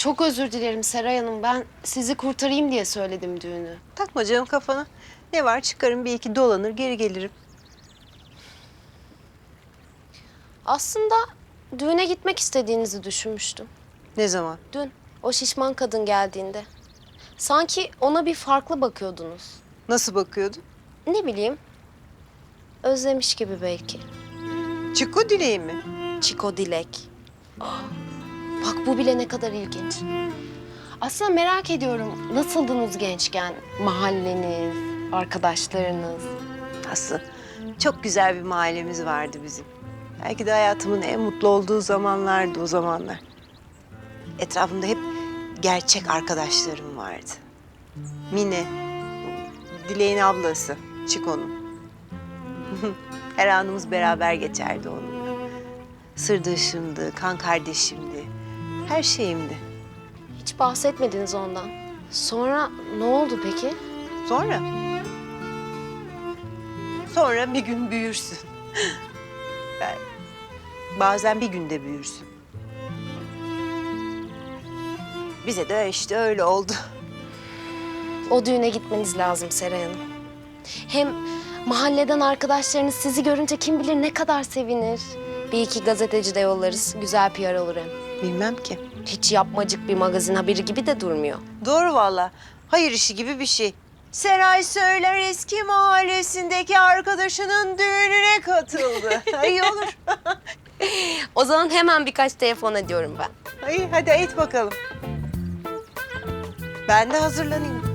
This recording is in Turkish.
Çok özür dilerim Seray Hanım. Ben sizi kurtarayım diye söyledim düğünü. Takma canım kafana. Ne var çıkarım bir iki dolanır geri gelirim. Aslında düğüne gitmek istediğinizi düşünmüştüm. Ne zaman? Dün o şişman kadın geldiğinde. Sanki ona bir farklı bakıyordunuz. Nasıl bakıyordun? Ne bileyim. Özlemiş gibi belki. Çiko dileği mi? Çiko Dilek. Bak bu bile ne kadar ilginç. Aslında merak ediyorum nasıldınız gençken? Mahalleniz, arkadaşlarınız. Aslı çok güzel bir mahallemiz vardı bizim. Belki de hayatımın en mutlu olduğu zamanlardı o zamanlar. Etrafımda hep gerçek arkadaşlarım vardı. Mine, Dileğin ablası, Çiko'nun. Her anımız beraber geçerdi onunla. Sırdaşımdı, kan kardeşimdi, her şeyimdi. Hiç bahsetmediniz ondan. Sonra ne oldu peki? Sonra? Sonra bir gün büyürsün. Yani bazen bir günde büyürsün. Bize de işte öyle oldu. O düğüne gitmeniz lazım Seray Hanım. Hem mahalleden arkadaşlarınız sizi görünce kim bilir ne kadar sevinir. Bir iki gazeteci de yollarız. Güzel PR olur hem. Bilmem ki. Hiç yapmacık bir magazin haberi gibi de durmuyor. Doğru valla. Hayır işi gibi bir şey. Seray söyler eski mahallesindeki arkadaşının düğününe katıldı. İyi olur. O zaman hemen birkaç telefon ediyorum ben. İyi hadi et bakalım. Ben de hazırlanayım.